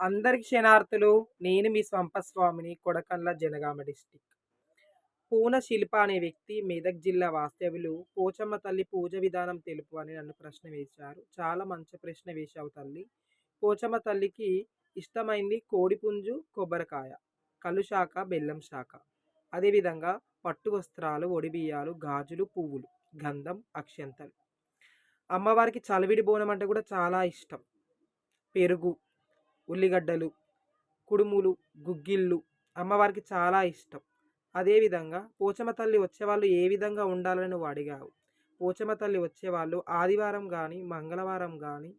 అందరికి క్షణార్థులు నేను మీ స్వంపస్వామిని కొడకండ్ల జనగామ డిస్టిక్. పూన శిల్ప అనే వ్యక్తి మెదక్ జిల్లా వాస్తవ్యులు. పోచమ్మ తల్లి పూజ విధానం తెలుపు అని నన్ను ప్రశ్న వేశారు. చాలా మంచి ప్రశ్న వేశావు తల్లి. పోచమ్మ తల్లికి ఇష్టమైంది కోడిపుంజు కొబ్బరికాయ. కళ్ళు శాఖ బెల్లం శాఖ. అదేవిధంగా పట్టు వస్త్రాలు ఒడిబియ్యాలు గాజులు పువ్వులు. గంధం అక్షంతలు. అమ్మవారికి చలివిడి బోనం అంటే కూడా చాలా ఇష్టం. పెరుగు ఉల్లిగడ్డలు కుడుములు గుగ్గిళ్ళు అమ్మవారికి చాలా ఇష్టం. అదేవిధంగా పోచమ్మ తల్లి వచ్చేవాళ్ళు ఏ విధంగా ఉండాలని నువ్వు అడిగావు? పోచమ్మ తల్లి వచ్చేవాళ్ళు ఆదివారం కానీ మంగళవారం కానీ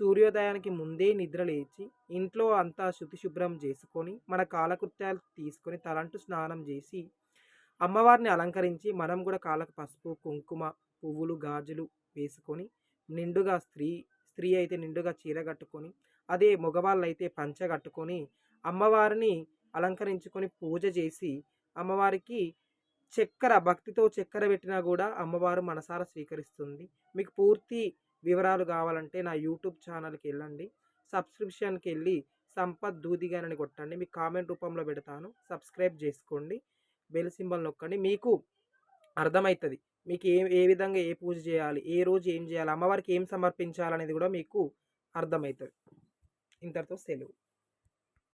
సూర్యోదయానికి ముందే నిద్ర లేచి ఇంట్లో అంతా శుద్ధి శుభ్రం చేసుకొని మన కాలకృత్యాలు తీసుకొని తలంటు స్నానం చేసి అమ్మవారిని అలంకరించి మనం కూడా కాళ్ళకు పసుపు కుంకుమ పువ్వులు గాజులు వేసుకొని నిండుగా స్త్రీ స్త్రీ అయితే నిండుగా చీర కట్టుకొని అదే మగవాళ్ళు అయితే పంచ కట్టుకొని అమ్మవారిని అలంకరించుకొని పూజ చేసి అమ్మవారికి చక్కెర భక్తితో చక్కెర పెట్టినా కూడా అమ్మవారు మనసారా స్వీకరిస్తుంది. మీకు పూర్తి వివరాలు కావాలంటే నా యూట్యూబ్ ఛానల్కి వెళ్ళండి. సబ్స్క్రిప్షన్కి వెళ్ళి సంపత్ దూదిగానని కొట్టండి. మీకు కామెంట్ రూపంలో పెడతాను. సబ్స్క్రైబ్ చేసుకోండి. బెల్ సింబల్ నొక్కండి. మీకు అర్థమవుతుంది మీకు ఏ ఏ విధంగా ఏ పూజ చేయాలి ఏ రోజు ఏం చేయాలి అమ్మవారికి ఏం సమర్పించాలనేది కూడా మీకు అర్థమవుతుంది ఇంతటితో సెలవు.